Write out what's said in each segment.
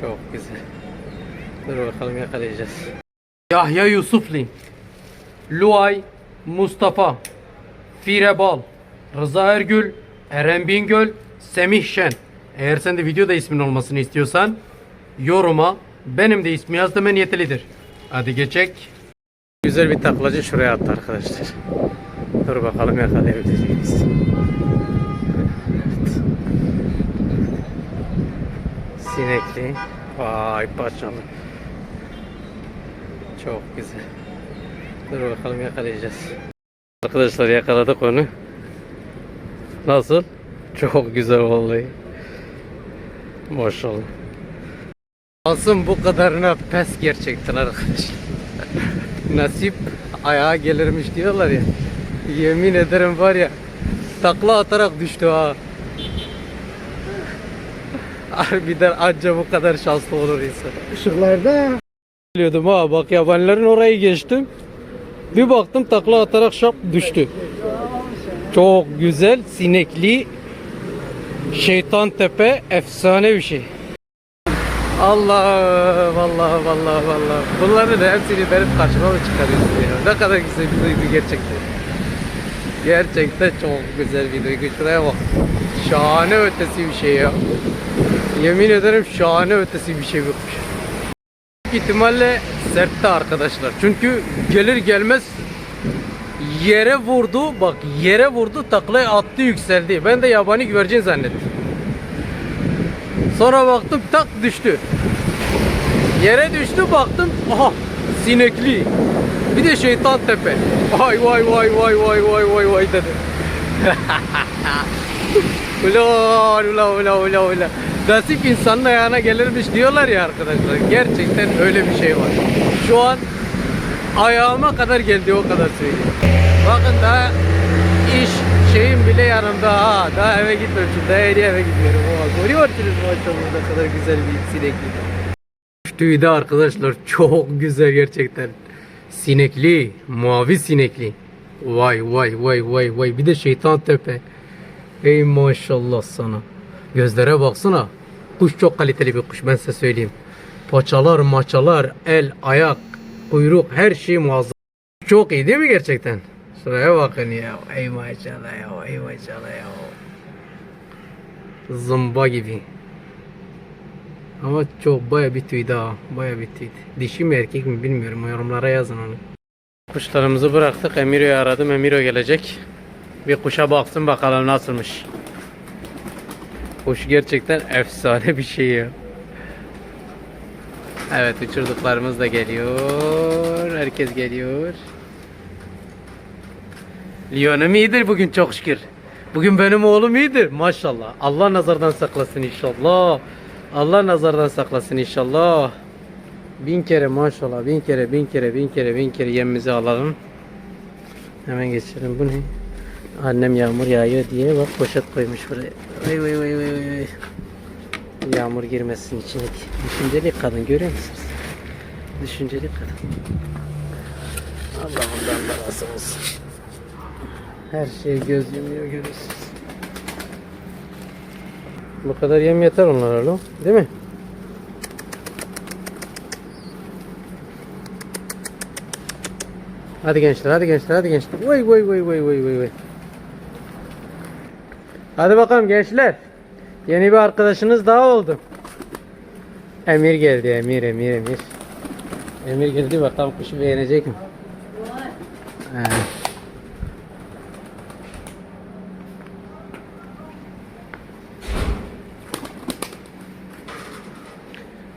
Çok güzel. Dur bakalım yakalayacağız. Yahya Yusufli, Luay, Mustafa, Firebal, Rıza Ergül, Eren Bingöl, Semih Şen. Eğer sen de videoda ismin olmasını istiyorsan yoruma benim de ismi yaz deme niyetlidir. Hadi geçek. Güzel bir taklacı şuraya attı arkadaşlar. Dur bakalım yakalayabilecek miyiz? Evet. Sinekli. Vay paçalı. Çok güzel. Dur bakalım yakalayacağız. Arkadaşlar yakaladık onu. Nasıl? Çok güzel vallahi. Maşallah. Alsın bu kadarına pes gerçekten arkadaşlar. Nasip ayağa gelirmiş diyorlar ya. Yemin ederim var ya takla atarak düştü ha. Harbiden anca bu kadar şanslı olur insan. Işıklarda Biliyordum ha bak yabanilerin orayı geçtim. Bir baktım takla atarak şap düştü. Çok güzel sinekli şeytan tepe efsane bir şey. Allah vallahi vallahi vallahi. Bunların hepsini benim karşıma mı çıkarıyorsun ya? Ne kadar güzel bir duygu gerçekten. Gerçekten çok güzel bir duygu. Şuraya bak. Şahane ötesi bir şey ya. Yemin ederim şahane ötesi bir şey kuş. Büyük ihtimalle sertte arkadaşlar. Çünkü gelir gelmez yere vurdu. Bak yere vurdu taklayı attı yükseldi. Ben de yabani güvercin zannettim. Sonra baktım tak düştü. Yere düştü baktım aha sinekli. Bir de şeytan tepe. Vay vay vay vay vay vay vay vay dedi. Ula ula ula ula ula. Nasip insanın ayağına gelirmiş diyorlar ya arkadaşlar. Gerçekten öyle bir şey var. Şu an ayağıma kadar geldi o kadar söyleyeyim. Bakın daha iş şeyim bile yanımda ha. Daha eve gitmemişim. Daha yeni eve gidiyorum. Oha, görüyorsunuz maşallah ne kadar güzel bir sinekli. Tüyü de arkadaşlar çok güzel gerçekten. Sinekli, mavi sinekli. Vay vay vay vay vay. Bir de şeytan tepe. Ey maşallah sana. Gözlere baksana. Kuş çok kaliteli bir kuş ben size söyleyeyim. Paçalar, maçalar, el, ayak, kuyruk her şey muazzam. Çok iyi değil mi gerçekten? Şuraya bakın ya. Ey maşallah ya. Ey maşallah ya. Zımba gibi. Ama çok baya bir tüy daha. Baya bir tüy. Dişi mi erkek mi bilmiyorum. Yorumlara yazın onu. Kuşlarımızı bıraktık. Emiro'yu aradım. Emiro gelecek. Bir kuşa baksın bakalım nasılmış. Kuş gerçekten efsane bir şey ya. Evet uçurduklarımız da geliyor. Herkes geliyor. Leon'um iyidir bugün çok şükür. Bugün benim oğlum iyidir maşallah. Allah nazardan saklasın inşallah. Allah nazardan saklasın inşallah. Bin kere maşallah bin kere bin kere bin kere bin kere yemimizi alalım. Hemen geçelim bu ne? Annem yağmur yağıyor diye bak poşet koymuş buraya. Vay vay vay vay vay. Yağmur girmesin içindeki. Düşünceli kadın görüyor musunuz? Düşünceli kadın. Allah ondan da razı olsun. Her şey göz yumuyor görüyorsunuz. Bu kadar yem yeter onlara oğlum. Değil mi? Hadi gençler, hadi gençler, hadi gençler. Vay vay vay vay vay vay vay. Hadi bakalım gençler. Yeni bir arkadaşınız daha oldu. Emir geldi, Emir, Emir, Emir. Emir geldi bakalım kuşu beğenecek mi?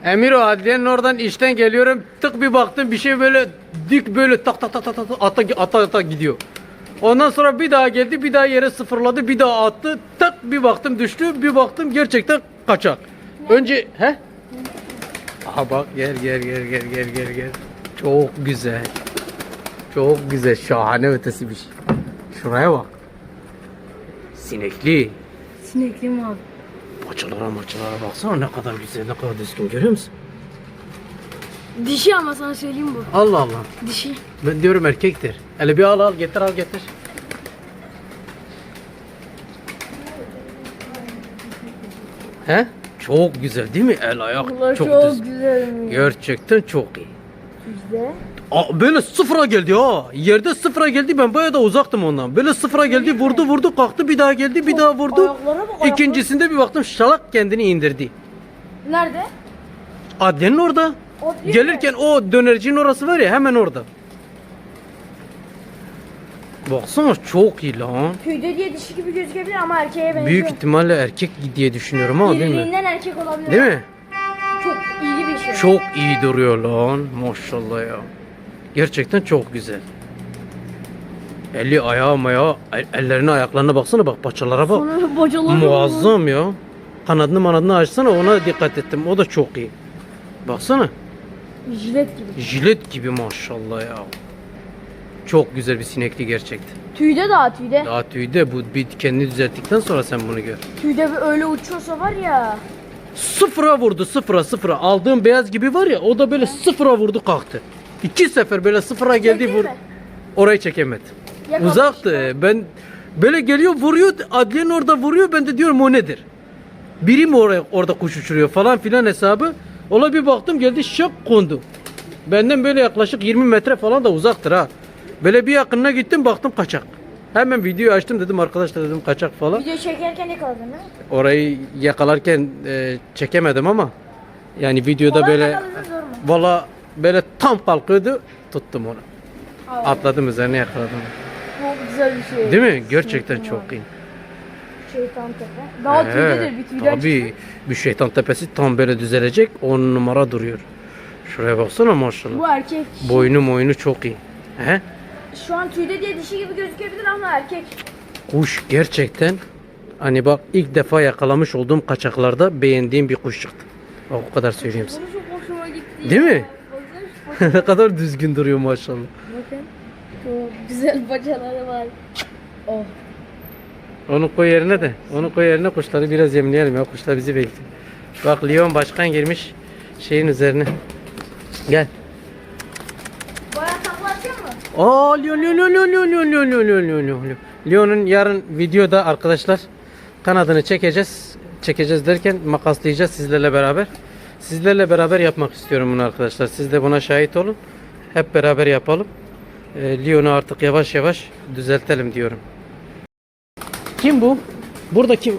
Emir o adliyenin oradan işten geliyorum. Tık bir baktım bir şey böyle dik böyle tak tak tak tak ata ata ata gidiyor. Ondan sonra bir daha geldi bir daha yere sıfırladı bir daha attı. Tak bir baktım düştü bir baktım gerçekten kaçak. Önce he? Aha bak gel gel gel gel gel gel gel. Çok güzel. Çok güzel şahane ötesi bir şey. Şuraya bak. Sinekli. sinekli mi abi? Maçalara maçalara baksana ne kadar güzel ne kadar düzgün görüyor musun? Dişi ama sana söyleyeyim bu. Allah Allah. Dişi. Ben diyorum erkektir. Hele bir al al getir al getir. He? Çok güzel değil mi? El ayak Bunlar çok, çok, düz. güzel. Gerçekten çok iyi. Bizde. Aa, böyle sıfıra geldi ha. Yerde sıfıra geldi ben bayağı da uzaktım ondan. Böyle sıfıra geldi vurdu vurdu kalktı bir daha geldi bir daha vurdu. Ayaklara bak, ayaklara. İkincisinde bir baktım şalak kendini indirdi. Nerede? Adliyenin orada. Gelirken o dönercinin orası var ya hemen orada. Baksana çok iyi lan. Tüyde diye dişi gibi gözükebilir ama erkeğe benziyor. Büyük ihtimalle erkek diye düşünüyorum ama değil mi? Diriliğinden erkek olabilir. Değil mi? Çok iyi bir şey. Çok iyi duruyor lan. Maşallah ya. Gerçekten çok güzel. Eli ayağı mayağı, el- ellerine ayaklarına baksana bak paçalara bak. Sonra bocaları Muazzam ya. Kanadını manadını açsana ona dikkat ettim. O da çok iyi. Baksana. Jilet gibi. Jilet gibi maşallah ya. Çok güzel bir sinekli gerçekten. Tüyde daha tüyde. Daha tüyde bu bir kendini düzelttikten sonra sen bunu gör. Tüyde bir öyle uçuyorsa var ya. Sıfıra vurdu sıfıra sıfıra. Aldığım beyaz gibi var ya o da böyle sıfıra vurdu kalktı. İki sefer böyle sıfıra geldi vur. mi? Orayı çekemedim. Yakalamış Uzaktı. Ben böyle geliyor vuruyor adliyenin orada vuruyor ben de diyorum o nedir? Biri mi oraya, orada kuş uçuruyor falan filan hesabı. Ola bir baktım geldi şak kondu. Benden böyle yaklaşık 20 metre falan da uzaktır ha. Böyle bir yakınına gittim baktım kaçak. Hemen videoyu açtım dedim arkadaşlar dedim kaçak falan. Video çekerken yakaladın mi? Orayı yakalarken e, çekemedim ama yani videoda Kolay böyle valla böyle tam kalkıyordu tuttum onu. Abi, Atladım üzerine yakaladım. Çok güzel bir şey. Değil mi? Gerçekten çok iyi. Şeytan tepe. Daha Ee, tüydedir bir tüyden Tabii bir şeytan tepesi tam böyle düzelecek. On numara duruyor. Şuraya baksana maşallah. Bu erkek. Boynu moynu çok iyi. He? Şu an tüyde diye dişi gibi gözükebilir ama erkek. Kuş gerçekten hani bak ilk defa yakalamış olduğum kaçaklarda beğendiğim bir kuş çıktı. Bak o kadar söyleyeyim. Bunu çok hoşuma gitti. Değil ya. mi? Ne kadar düzgün duruyor maşallah. Bakın. Güzel bacaları var. Oh. Onu koy yerine de. Onu koy yerine kuşları biraz yemleyelim ya. Kuşlar bizi bekliyor. Bak Leon başkan girmiş şeyin üzerine. Gel. Aa Leon Leon Leon Leon Leon Leon Leon Leon Leon Leon Leon. Leon'un yarın videoda arkadaşlar kanadını çekeceğiz. Çekeceğiz derken makaslayacağız sizlerle beraber. Sizlerle beraber yapmak istiyorum bunu arkadaşlar. Siz de buna şahit olun. Hep beraber yapalım. Ee, Leon'u artık yavaş yavaş düzeltelim diyorum. Kim bu? Burada kim?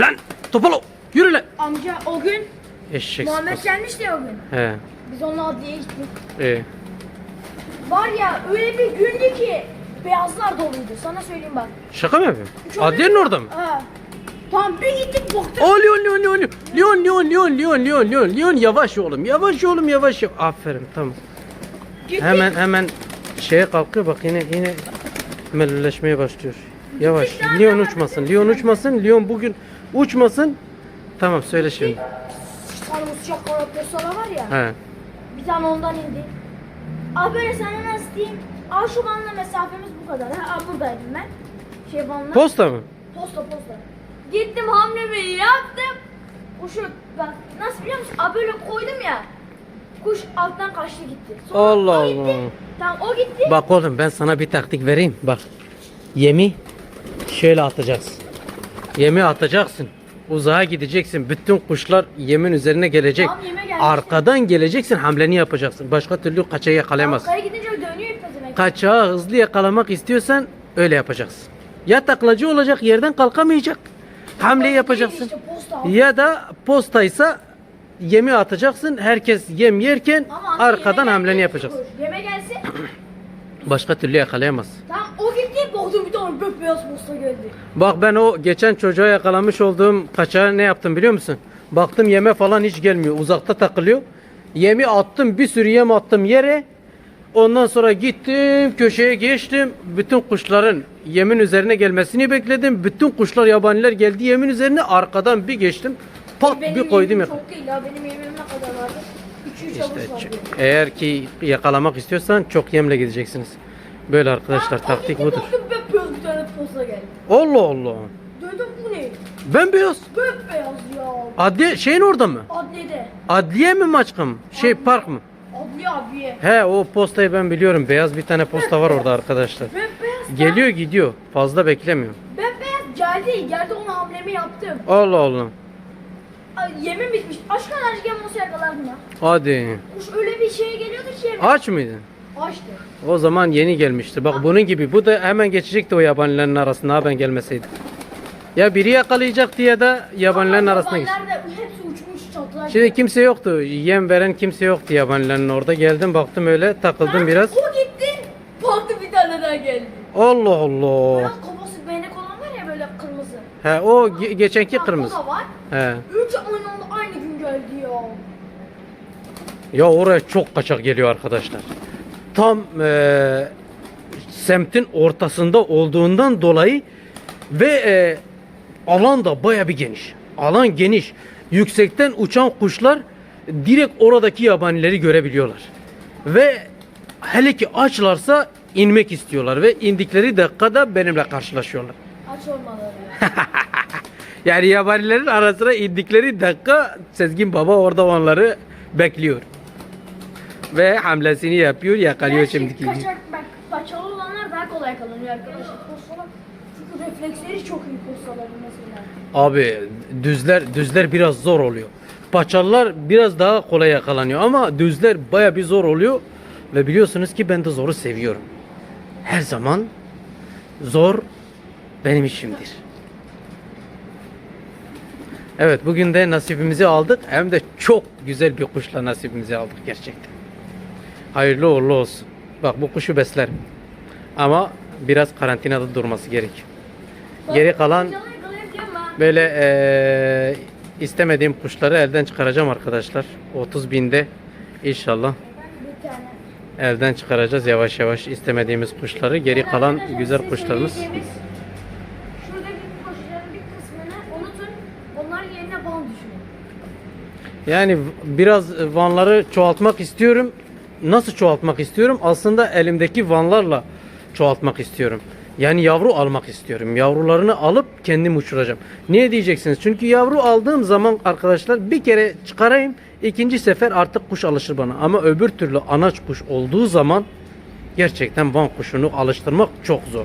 Lan Topalo yürü lan. Amca o gün Eşek Muhammed gelmişti ya o gün. He. Biz onunla adliyeye gittik. iyi. Var ya öyle bir gündü ki beyazlar doluydu. Sana söyleyeyim bak. Şaka mı yapıyorsun? Şöyle- Adliyenin orada mı? Ha. Tamam bir gittik baktık. O Leon Leon Leon Leon Leon Leon Leon Leon Leon Leon yavaş oğlum yavaş oğlum yavaş yavaş aferin tamam Gittik. hemen hemen şeye kalkıyor bak yine yine melleşmeye başlıyor yavaş Leon uçmasın Leon uçmasın Leon bugün uçmasın tamam söyle şimdi Sana bu sıcak karakteri var ya. he Bir tane ondan indi. Abi böyle sana nasıl diyeyim? Al şu banla mesafemiz bu kadar. Ha abi buradaydım ben. Şey banla. posta mı Posta posta. Gittim hamlemi yaptım. Kuşu bak nasıl biliyor musun? Abi böyle koydum ya. Kuş alttan kaçtı gitti. Sonra Allah o gitti. Allah. Tamam o gitti. bak oğlum ben sana bir taktik vereyim bak yemi şöyle atacaksın yemi atacaksın uzağa gideceksin bütün kuşlar yemin üzerine gelecek Tamam, yeme gelmiş. arkadan geleceksin hamleni yapacaksın başka türlü kaçayı yakalayamazsın Arkaya gidince dönüyor ipezime. kaçağı hızlı yakalamak istiyorsan öyle yapacaksın. Ya taklacı olacak yerden kalkamayacak. Hamle yapacaksın. İşte posta. Ya da postaysa yemi atacaksın. Herkes yem yerken Ama arkadan hamleni yapacaksın. Yeme gelse Başka türlü yakalayamaz. tamam o gitti baktım bir tane beyaz posta geldi. Bak ben o geçen çocuğa yakalamış olduğum kaçağı ne yaptım biliyor musun? Baktım yeme falan hiç gelmiyor. Uzakta takılıyor. Yemi attım bir sürü yem attım yere. Ondan sonra gittim köşeye geçtim. Bütün kuşların yemin üzerine gelmesini bekledim. Bütün kuşlar yabaniler geldi yemin üzerine arkadan bir geçtim. Pat Benim bir koydum yakaladım. Çok değil ya benim yemim ne kadar vardı? 2-3 İşte eğer ki yakalamak istiyorsan çok yemle gideceksiniz. Böyle arkadaşlar taktik budur. Bembeyaz bir tane posta geldi. Allah Allah. Dedim bu ne? Bembeyaz. Bembeyaz ya. Adliye şeyin orada mı? Adliyede. Adliye mi maçka mı? Şey park mı? Adliye abiye. He o postayı ben biliyorum. Beyaz bir tane posta var orada arkadaşlar. Bembeyaz. Geliyor gidiyor. Fazla beklemiyor. Bembeyaz geldi. Geldi ona hamlemi yaptım. Allah Allah. Ay, yemin bitmiş. Aşk kadar gem olsa yakalardım ya. Hadi. Kuş öyle bir şeye geliyordu ki yemin. Aç mıydın? Açtı. O zaman yeni gelmişti. Bak bunun gibi. Bu da hemen geçecekti o yabanilerin arasında ha ben gelmeseydim. Ya biri yakalayacaktı ya da yabanilerin Ama arasına geçti. yabaniler de hepsi uçmuş çatılar. Şimdi kimse yoktu. Yem veren kimse yoktu yabanilerin orada. Geldim baktım öyle takıldım biraz. O gitti. Baktı bir tane daha geldi. Allah Allah. Biraz kafası benek olan var ya böyle kırmızı. He o ge- geçenki Bak, kırmızı. O da var. He. Üç aynı anda aynı gün geldi ya. Ya oraya çok kaçak geliyor arkadaşlar. Tam eee, semtin ortasında olduğundan dolayı ve eee, alan da baya bir geniş. Alan geniş. Yüksekten uçan kuşlar direkt oradaki yabanileri görebiliyorlar. Ve hele ki açlarsa inmek istiyorlar ve indikleri dakikada benimle karşılaşıyorlar. Aç olmaları. Yani yabanilerin arasına indikleri dakika Sezgin Baba orada onları bekliyor. Ve hamlesini yapıyor, yakalıyor şimdiki. Kaçak bak paçalı olanlar daha kolay yakalanıyor arkadaşlar. Postalar çünkü refleksleri çok iyi postaların mesela. Abi düzler düzler biraz zor oluyor. Paçalılar biraz daha kolay yakalanıyor ama düzler baya bir zor oluyor. Ve biliyorsunuz ki ben de zoru seviyorum. Her zaman zor benim işimdir. Evet bugün de nasibimizi aldık. Hem de çok güzel bir kuşla nasibimizi aldık gerçekten. Hayırlı uğurlu olsun. Bak bu kuşu beslerim. Ama biraz karantinada durması gerek. Geri kalan. Böyle eee, istemediğim kuşları elden çıkaracağım arkadaşlar. 30 binde inşallah elden çıkaracağız yavaş yavaş istemediğimiz kuşları. Geri kalan güzel kuşlarımız. Yani biraz vanları çoğaltmak istiyorum. Nasıl çoğaltmak istiyorum? Aslında elimdeki vanlarla çoğaltmak istiyorum. Yani yavru almak istiyorum. Yavrularını alıp kendim uçuracağım. Niye diyeceksiniz? Çünkü yavru aldığım zaman arkadaşlar bir kere çıkarayım. ikinci sefer artık kuş alışır bana. Ama öbür türlü anaç kuş olduğu zaman gerçekten van kuşunu alıştırmak çok zor.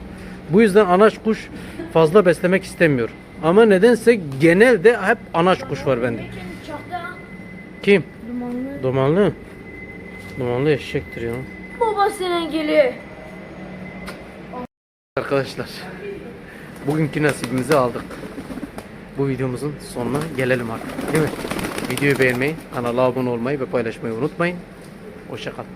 Bu yüzden anaç kuş fazla beslemek istemiyorum. Ama nedense genelde hep anaç kuş var bende. Kim? Dumanlı. Dumanlı. Dumanlı eşektir ya. Babasının geli. Arkadaşlar bugünkü nasibimizi aldık. Bu videomuzun sonuna gelelim artık değil mi? Videoyu beğenmeyi, kanala abone olmayı ve paylaşmayı unutmayın. Hoşçakalın.